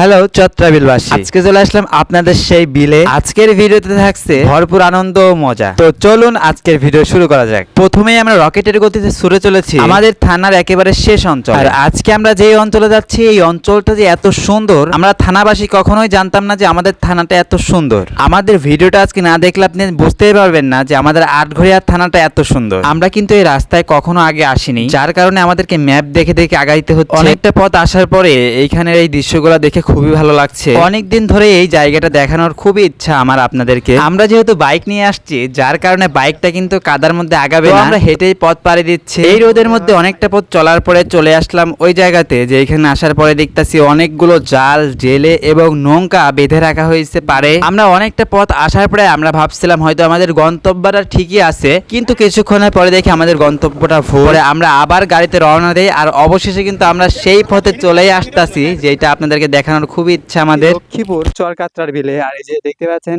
Hello চত্রাবিলবাসী আজকে চলে আসলাম আপনাদের সেই বিলে। আজকের ভিডিওতে থাকছে ভরপুর আনন্দ ও মজা। তো চলুন আজকের ভিডিও শুরু করা যাক। প্রথমেই আমরা রকেটের গতিতে ছুটে চলেছি। আমাদের থানার একেবারে শেষ অঞ্চল। আর আজকে আমরা যে অঞ্চলে যাচ্ছি এই অঞ্চলটা যে এত সুন্দর আমরা থানাবাসী কখনোই জানতাম না যে আমাদের থানাটা এত সুন্দর। আমাদের ভিডিওটা আজকে না দেখলে আপনি বুঝতেই পারবেন না যে আমাদের আটঘরিয়ার থানাটা এত সুন্দর। আমরা কিন্তু এই রাস্তায় কখনো আগে আসিনি। যার কারণে আমাদেরকে ম্যাপ দেখে দেখে আগাইতে হচ্ছে। অনেকটা পথ আসার পরে এইখানের এই দৃশ্যগুলো দেখে খুবই ভালো লাগছে। অনেক দিন ধরে এই জায়গাটা দেখানোর খুবই ইচ্ছা আমার আপনাদেরকে। আমরা যেহেতু বাইক নিয়ে আসছি যার কারণে বাইকটা কিন্তু কাদার মধ্যে আগাবে না। আমরা হেঁটেই পথ পাড়ি দিচ্ছি। এই রোদের মধ্যে অনেকটা পথ চলার পরে চলে আসলাম ওই জায়গাতে যে এখানে আসার পরে দেখতাছি অনেকগুলো জাল জেলে এবং নৌকা বেঁধে রাখা হয়েছে পারে আমরা অনেকটা পথ আসার পরে আমরা ভাবছিলাম হয়তো আমাদের গন্তব্যটা ঠিকই আছে। কিন্তু কিছুক্ষণের পরে দেখি আমাদের গন্তব্যটা ভুল। আমরা আবার গাড়িতে রওনা দেই আর অবশেষে কিন্তু আমরা সেই পথে চলেই আসতাছি যেটা আপনাদেরকে দেখানোর খুব ইচ্ছা আমাদের। লক্ষ্মীপুর চরকাত্রার বিলে, আর এই যে দেখতে পাচ্ছেন,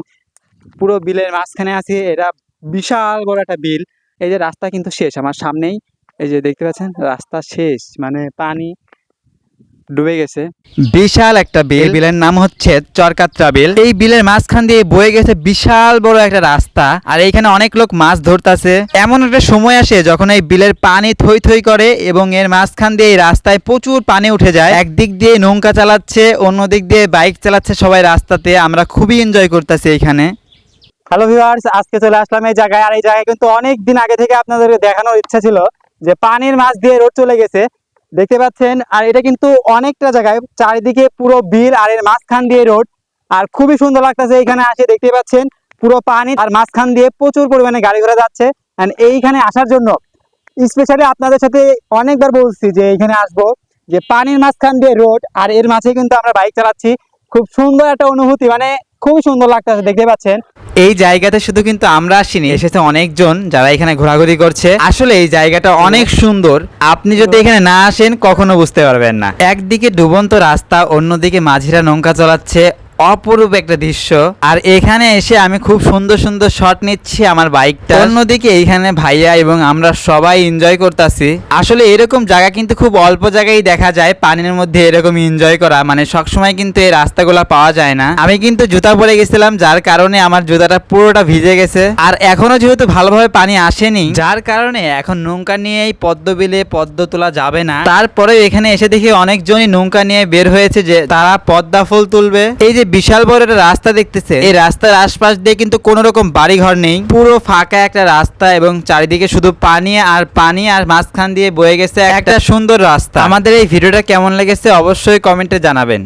পুরো বিলের মাঝখানে আছে এটা বিশাল বড় একটা বিল। এই যে রাস্তা কিন্তু শেষ, আমার সামনেই, এই যে দেখতে পাচ্ছেন, রাস্তা শেষ মানে পানি ডুবে গেছে। বিশাল একটা বিল। বিলের নাম হচ্ছে চরকাত্রা বিল। এই বিলের মাঝখান দিয়ে বয়ে গেছে বিশাল বড় একটা রাস্তা আর এইখানে অনেক লোক মাছ ধরতাছে। এমন একটা সময় আসে যখন এই বিলের পানি থই থই করে এবং এর মাঝখান দিয়ে এই রাস্তায় প্রচুর পানি উঠে যায়। একদিক দিয়ে নৌকা চালাচ্ছে অন্য দিক দিয়ে বাইক চালাচ্ছে সবাই রাস্তাতে। আমরা খুবই এনজয় করতেছি এইখানে হ্যালো ভিউয়ার্স আজকে চলে আসলাম এই জায়গায়। আর এই জায়গায় কিন্তু অনেক দিন আগে থেকে আপনাদেরকে দেখানোর ইচ্ছা ছিল যে পানির মাছ দিয়ে রোড চলে গেছে। দেখতে পাচ্ছেন, আর এটা কিন্তু অনেকটা জায়গায়, চারিদিকে পুরো বিল আর এর মাঝখান দিয়ে রোড, আর খুবই সুন্দর লাগতেছে এইখানে আসে, দেখতে পাচ্ছেন, পুরো পানি আর মাঝখান দিয়ে প্রচুর পরিমাণে গাড়ি ঘোড়া যাচ্ছে, and এইখানে আসার জন্য স্পেশালি আপনাদের সাথে অনেকবার বলছি যে এইখানে আসব, যে পানির মাঝখান দিয়ে রোড আর এর মাঝে কিন্তু আমরা বাইক চালাচ্ছি, খুব সুন্দর একটা অনুভূতি মানে খুবই সুন্দর লাগতেছে, দেখতে পাচ্ছেন। এই জায়গাতে শুধু কিন্তু আমরা আসিনি, এসেছে অনেকজন যারা এখানে ঘোরাঘুরি করছে। আসলে এই জায়গাটা অনেক সুন্দর। আপনি যদি এখানে না আসেন, কখনো বুঝতে পারবেন না। একদিকে ডুবন্ত রাস্তা, অন্যদিকে মাঝিরা নৌকা চালাচ্ছে। অপরূপ একটা দৃশ্য। আর এখানে এসে আমি খুব সুন্দর সুন্দর শট নিচ্ছি আমার বাইকটা অন্যদিকে এইখানে ভাইয়া এবং আমরা সবাই এনজয় করতেছি। আসলে এরকম জায়গা কিন্তু খুব অল্প জায়গায় দেখা যায়। পানির মধ্যে এরকম এনজয় করা। মানে সবসময় কিন্তু এই রাস্তাগুলো পাওয়া যায় না। আমি কিন্তু জুতা পরে গেছিলাম, যার কারণে আমার জুতাটা পুরোটা ভিজে গেছে। আর এখনও যেহেতু ভালোভাবে পানি আসেনি, যার কারণে এখন নৌকা নিয়ে এই পদ্ম বিলে পদ্ম তোলা যাবে না। তারপরে এখানে এসে দেখি অনেকজনই নৌকা নিয়ে বের হয়েছে যে তারা পদ্মা ফুল তুলবে। এই যে বিশাল বড় একটা রাস্তা দেখতেছে। এই রাস্তার আশপাশ দিয়ে কিন্তু কোনো রকম বাড়ি ঘর নেই। পুরো ফাঁকা একটা রাস্তা এবং চারিদিকে শুধু পানি আর পানি আর মাঝখান দিয়ে বয়ে গেছে একটা সুন্দর রাস্তা। আমাদের এই ভিডিওটা কেমন লেগেছে অবশ্যই কমেন্টে জানাবেন।